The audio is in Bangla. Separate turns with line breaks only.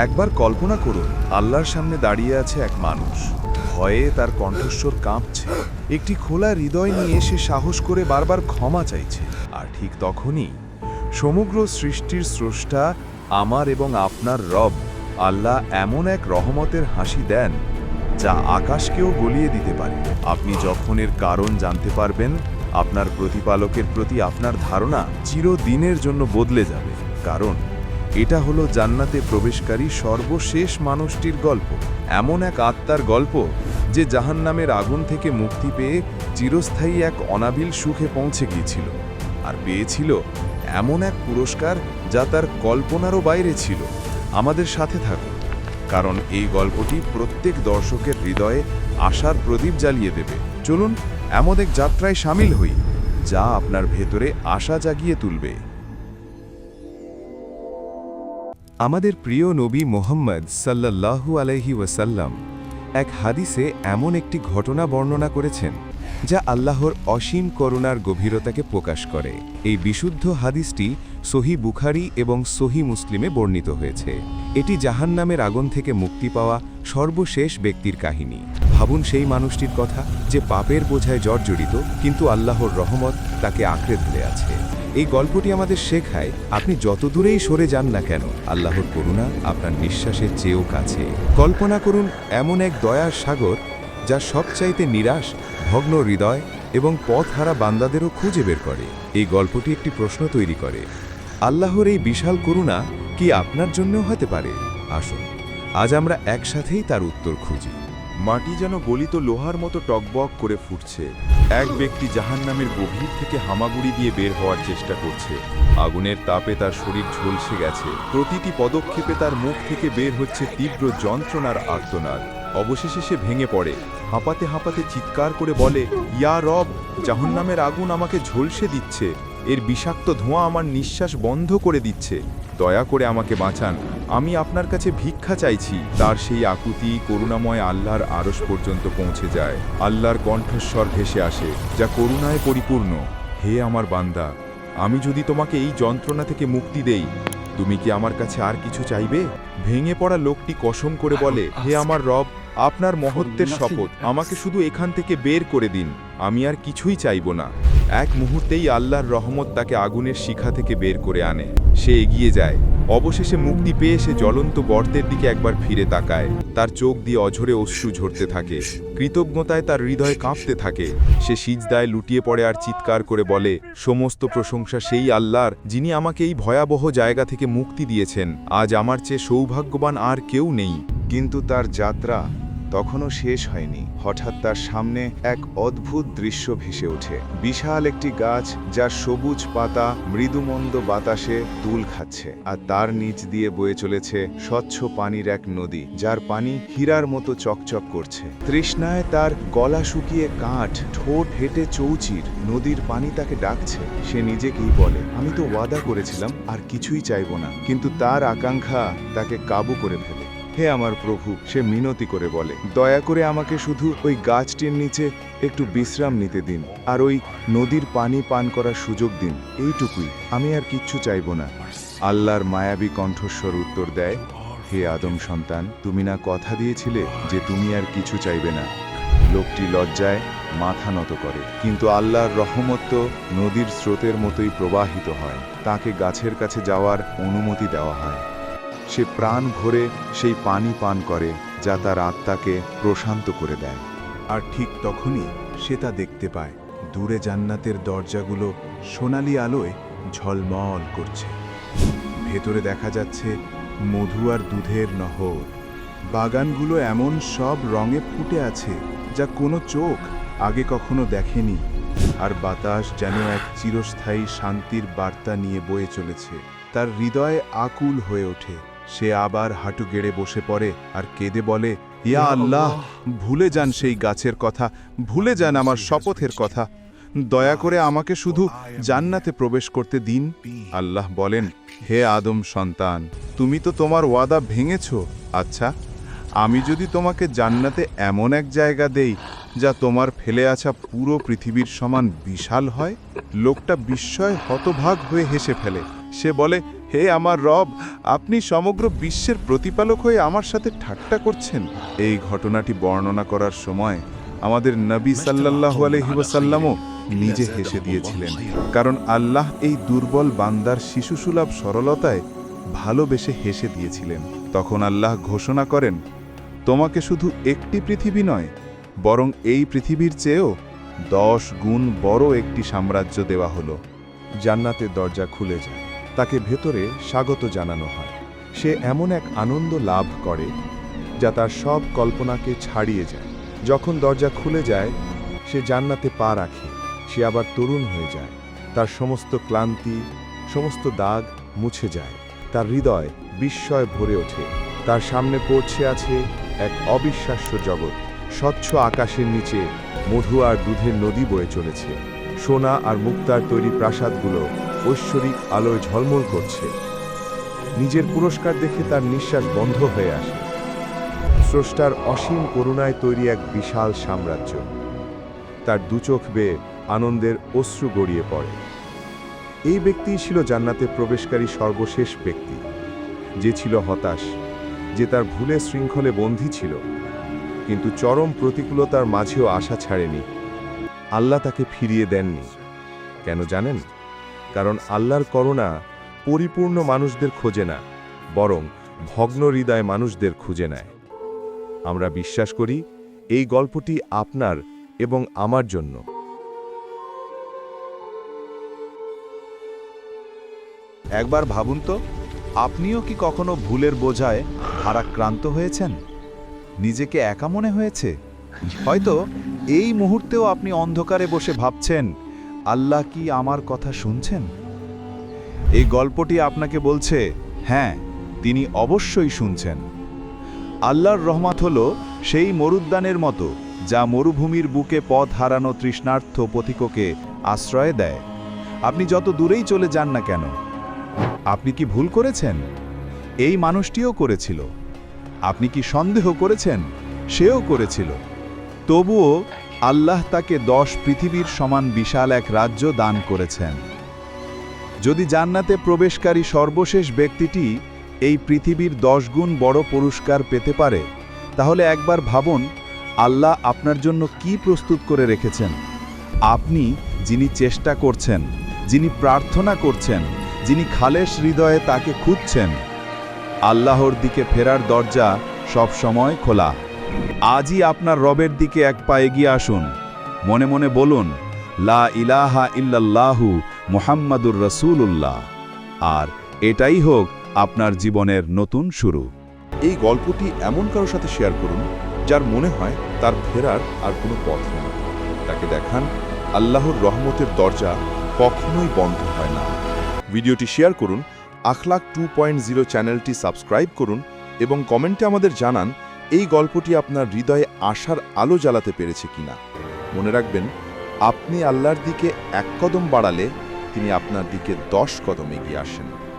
একবার কল্পনা করুন, আল্লাহর সামনে দাঁড়িয়ে আছে এক মানুষ। ভয়ে তার কণ্ঠস্বর কাঁপছে। একটি খোলা হৃদয় নিয়ে সে সাহস করে বারবার ক্ষমা চাইছে। আর ঠিক তখনই সমগ্র সৃষ্টির স্রষ্টা, আমার এবং আপনার রব, আল্লাহ এমন এক রহমতের হাসি দেন, যা আকাশকেও গলিয়ে দিতে পারে। আপনি যখন এর কারণ জানতে পারবেন, আপনার প্রতিপালকের প্রতি আপনার ধারণা চিরদিনের জন্য বদলে যাবে। কারণ এটা হলো জান্নাতে প্রবেশকারী সর্বশেষ মানুষটির গল্প। এমন এক আত্মার গল্প যে জাহান্নামের আগুন থেকে মুক্তি পেয়ে চিরস্থায়ী এক অনাবিল সুখে পৌঁছে গিয়েছিল আর পেয়েছিল এমন এক পুরস্কার যা তার কল্পনারও বাইরে ছিল। আমাদের সাথে থাকুন, কারণ এই গল্পটি প্রত্যেক দর্শকের হৃদয়ে আশার প্রদীপ জ্বালিয়ে দেবে। চলুন, এমন এক যাত্রায় সামিল হই যা আপনার ভেতরে আশা জাগিয়ে তুলবে। আমাদের প্রিয় নবী মোহাম্মদ সাল্লাল্লাহু আলাইহি ওয়াসাল্লাম এক হাদিসে এমন একটি ঘটনা বর্ণনা করেছেন, যা আল্লাহর অসীম করুণার গভীরতাকে প্রকাশ করে। এই বিশুদ্ধ হাদিসটি সহি বুখারি এবং সহি মুসলিমে বর্ণিত হয়েছে। এটি জাহান্নামের আগুন থেকে মুক্তি পাওয়া সর্বশেষ ব্যক্তির কাহিনী। ভাবুন সেই মানুষটির কথা, যে পাপের বোঝায় জর্জরিত, কিন্তু আল্লাহর রহমত তাকে আঁকড়ে ধরে আছে। এই গল্পটি আমাদের শেখায় আপনি যত দূরেই সরে যান না কেন, আল্লাহর করুণা আপনার নিঃশ্বাসের চেয়েও কাছে। কল্পনা করুন এমন এক দয়ার সাগর যা সবচাইতে নিরাশ, ভগ্ন হৃদয় এবং পথ হারা বান্দাদেরও খুঁজে বের করে। এই গল্পটি একটি প্রশ্ন তৈরি করে, আল্লাহর এই বিশাল করুণা কি আপনার জন্যও হতে পারে? আসুন, আজ আমরা একসাথেই তার উত্তর খুঁজি।
মাটি যেন গলিত লোহার মতো টকবক করে ফুটছে। এক ব্যক্তি জাহান্নামের গভীর থেকে হামাগুড়ি দিয়ে বের হওয়ার চেষ্টা করছে। আগুনের তাপে তার শরীর ঝলসে গেছে। প্রতিটি পদক্ষেপে তার মুখ থেকে বের হচ্ছে তীব্র যন্ত্রণার আর্তনাদ। অবশেষে সে ভেঙে পড়ে। হাঁপাতে হাঁপাতে চিৎকার করে বলে, ইয়া রব, জাহান্নামের আগুন আমাকে ঝলসে দিচ্ছে। এর বিষাক্ত ধোঁয়া আমার নিঃশ্বাস বন্ধ করে দিচ্ছে। দয়া করে আমাকে বাঁচান। আমি আপনার কাছে ভিক্ষা চাইছি। তার সেই আকুতি করুণাময় আল্লাহর আরশ পর্যন্ত পৌঁছে যায়। আল্লাহর কণ্ঠস্বর ভেসে আসে, যা করুণায় পরিপূর্ণ। হে আমার বান্দা, আমি যদি তোমাকে এই যন্ত্রণা থেকে মুক্তি দেই, তুমি কি আমার কাছে আর কিছু চাইবে? ভেঙে পড়া লোকটি কসম করে বলে, হে আমার রব, আপনার মহত্বের শপথ, আমাকে শুধু এখান থেকে বের করে দিন। আমি আর কিছুই চাইব না। এক মুহূর্তেই আল্লাহর রহমত তাকে আগুনের শিখা থেকে বের করে আনে। সে এগিয়ে যায়। অবশেষে মুক্তি পেয়ে সে জ্বলন্ত গর্তের দিকে একবার ফিরে তাকায়। তার চোখ দিয়ে অঝরে অশ্রু ঝরতে থাকে। কৃতজ্ঞতায় তার হৃদয় কাঁপতে থাকে। সে সিজদায় লুটিয়ে পড়ে আর চিৎকার করে বলে, সমস্ত প্রশংসা সেই আল্লাহর, যিনি আমাকে এই ভয়াবহ জায়গা থেকে মুক্তি দিয়েছেন। আজ আমার চেয়ে সৌভাগ্যবান আর কেউ নেই।
কিন্তু তার যাত্রা তখনও শেষ হয়নি। হঠাৎ তার সামনে এক অদ্ভুত দৃশ্য ভেসে ওঠে। বিশাল একটি গাছ যার সবুজ পাতা মৃদুমন্দ বাতাসে দুল খাচ্ছে আর তার নিচ দিয়ে বয়ে চলেছে স্বচ্ছ পানির এক নদী যার পানি হীরার মতো চকচক করছে। তৃষ্ণায় তার গলা শুকিয়ে কাঠ, ঠোঁট হেঁটে চৌচির নদীর পানি তাকে ডাকছে। সে নিজেকেই বলে, আমি তো ওয়াদা করেছিলাম আর কিছুই চাইব না। কিন্তু তার আকাঙ্ক্ষা তাকে কাবু করে ফেলে। হে আমার প্রভু, সে মিনতি করে বলে, দয়া করে আমাকে শুধু ওই গাছটির নিচে একটু বিশ্রাম নিতে দিন, আর ওই নদীর পানি পান করার সুযোগ দিন, এইটুকুই, আমি আর কিচ্ছু চাইব না। আল্লাহর মায়াবী কণ্ঠস্বর উত্তর দেয়, হে আদম সন্তান, তুমি না কথা দিয়েছিলে যে তুমি আর কিছু চাইবে না। লোকটি লজ্জায় মাথা নত করে, কিন্তু আল্লাহর রহমত তো নদীর স্রোতের মতোই প্রবাহিত হয়, তাকে গাছের কাছে যাওয়ার অনুমতি দেওয়া হয়। সে প্রাণ ভরে সেই পানি পান করে, যা তার আত্মাকে প্রশান্ত করে দেয়। আর ঠিক তখনই সে তা দেখতে পায়। দূরে জান্নাতের দরজাগুলো সোনালি আলোয় ঝলমল করছে। ভেতরে দেখা যাচ্ছে মধু আর দুধের নহর। বাগানগুলো এমন সব রঙে ফুটে আছে, যা কোনো চোখ আগে কখনো দেখেনি। আর বাতাস যেন এক চিরস্থায়ী শান্তির বার্তা নিয়ে বয়ে চলেছে। তার হৃদয় আকুল হয়ে ওঠে। সে আবার হাঁটু গেড়ে বসে পড়ে আর কেঁদে বলে, ইয়া আল্লাহ, ভুলে যান সেই গাছের কথা, ভুলে যান আমার শপথের কথা। দয়া করে আমাকে শুধু জান্নাতে প্রবেশ করতে দিন। আল্লাহ বলেন, হে আদম সন্তান, তুমি তো তোমার ওয়াদা ভেঙেছ। আচ্ছা আমি যদি তোমাকে জান্নাতে এমন এক জায়গা দেই, যা তোমার ফেলে আসা পুরো পৃথিবীর সমান বিশাল হয়, লোকটা বিস্ময় হতভাগ হয়ে হেসে ফেলে। সে বলে হে আমার রব আপনি সমগ্র বিশ্বের প্রতিপালক হয়ে আমার সাথে ঠাট্টা করছেন। এই ঘটনাটি বর্ণনা করার সময় আমাদের নবী সাল্লাল্লাহু আলাইহি ওয়াসাল্লামও নিজে হেসে দিয়েছিলেন। কারণ আল্লাহ এই দুর্বল বান্দার শিশুসুলভ সরলতায় ভালোবেসে হেসে দিয়েছিলেন। তখন আল্লাহ ঘোষণা করেন তোমাকে শুধু একটি পৃথিবী নয় বরং এই পৃথিবীর চেয়েও দশ গুণ বড় একটি সাম্রাজ্য দেওয়া হলো। জান্নাতের দরজা খুলে যায়। তাকে ভেতরে স্বাগত জানানো হয়। সে এমন এক আনন্দ লাভ করে যা তার সব কল্পনাকে ছাড়িয়ে যায়। যখন দরজা খুলে যায়, সে জান্নাতে পা রাখে। সে আবার তরুণ হয়ে যায়। তার সমস্ত ক্লান্তি, সমস্ত দাগ মুছে যায়। তার হৃদয় বিস্ময় ভরে ওঠে। তার সামনে পড়ছে আছে এক অবিশ্বাস্য জগৎ। স্বচ্ছ আকাশের নিচে মধু আর দুধের নদী বয়ে চলেছে। সোনা আর মুক্তার তৈরি প্রাসাদগুলো ঐশ্বরিক আলোয় ঝলমল করছে। নিজের পুরস্কার দেখে তার নিঃশ্বাস বন্ধ হয়ে আসে। স্রষ্টার অসীম করুণায় তৈরি এক বিশাল সাম্রাজ্য। তার দুচোখ বেয়ে আনন্দের অশ্রু গড়িয়ে পড়ে। এই ব্যক্তিই ছিল জান্নাতে প্রবেশকারী সর্বশেষ ব্যক্তি। যে ছিল হতাশ, যে তার ভুলে শৃঙ্খলে বন্দী ছিল। কিন্তু চরম প্রতিকূলতার মাঝেও আশা ছাড়েনি। আল্লাহ তাকে ফিরিয়ে দেননি। কেন জানেন? কারণ আল্লাহর করুণা পরিপূর্ণ মানুষদের খোঁজে না, বরং ভগ্ন হৃদয় মানুষদের খুঁজে নেয়। আমরা বিশ্বাস করি এই গল্পটি আপনার এবং আমার জন্য।
একবার ভাবুন তো, আপনিও কি কখনো ভুলের বোঝায় ভারাক্রান্ত হয়েছেন? নিজেকে একা মনে হয়েছে? হয়তো এই মুহূর্তেও আপনি অন্ধকারে বসে ভাবছেন আল্লাহ কি আমার কথা শুনছেন? এই গল্পটি আপনাকে বলছে হ্যাঁ তিনি অবশ্যই শুনছেন। আল্লাহর রহমত হল সেই মরুদ্যানের মতো, যা মরুভূমির বুকে পথ হারানো তৃষ্ণার্থ পথিককে আশ্রয় দেয়। আপনি যত দূরেই চলে যান না কেন, আপনি কি ভুল করেছেন? এই মানুষটিও করেছিল। আপনি কি সন্দেহ করেছেন? সেও করেছিল। তবুও আল্লাহ তাকে দশ পৃথিবীর সমান বিশাল এক রাজ্য দান করেছেন। যদি জান্নাতে প্রবেশকারী সর্বশেষ ব্যক্তিটি এই পৃথিবীর গুণ বড় পুরস্কার পেতে পারে, তাহলে একবার ভাবুন, আল্লাহ আপনার জন্য কি প্রস্তুত করে রেখেছেন? আপনি যিনি চেষ্টা করছেন, যিনি প্রার্থনা করছেন, যিনি খালেশ হৃদয়ে তাকে খুঁজছেন, আল্লাহর দিকে ফেরার দরজা সব সময় খোলা। আজই আপনার রবের দিকে এক পা এগিয়ে আসুন। মনে মনে বলুন, লা ইলাহা ইল্লাল্লাহু মুহাম্মাদুর রসুল্লাহ আর এটাই হোক আপনার জীবনের নতুন শুরু।
এই গল্পটি এমন কারোর সাথে শেয়ার করুন, যার মনে হয় তার ফেরার আর কোনো পথ নেই। তাকে দেখান, আল্লাহর রহমতের দরজা কখনোই বন্ধ হয় না। ভিডিওটি শেয়ার করুন, আখলাক টু পয়েন্ট জিরো চ্যানেলটি সাবস্ক্রাইব করুন এবং কমেন্টে আমাদের জানান এই গল্পটি আপনার হৃদয়ে আশার আলো জ্বালাতে পেরেছে কিনা? মনে রাখবেন, আপনি আল্লাহর দিকে এক কদম বাড়ালে তিনি আপনার দিকে দশ কদম এগিয়ে আসেন।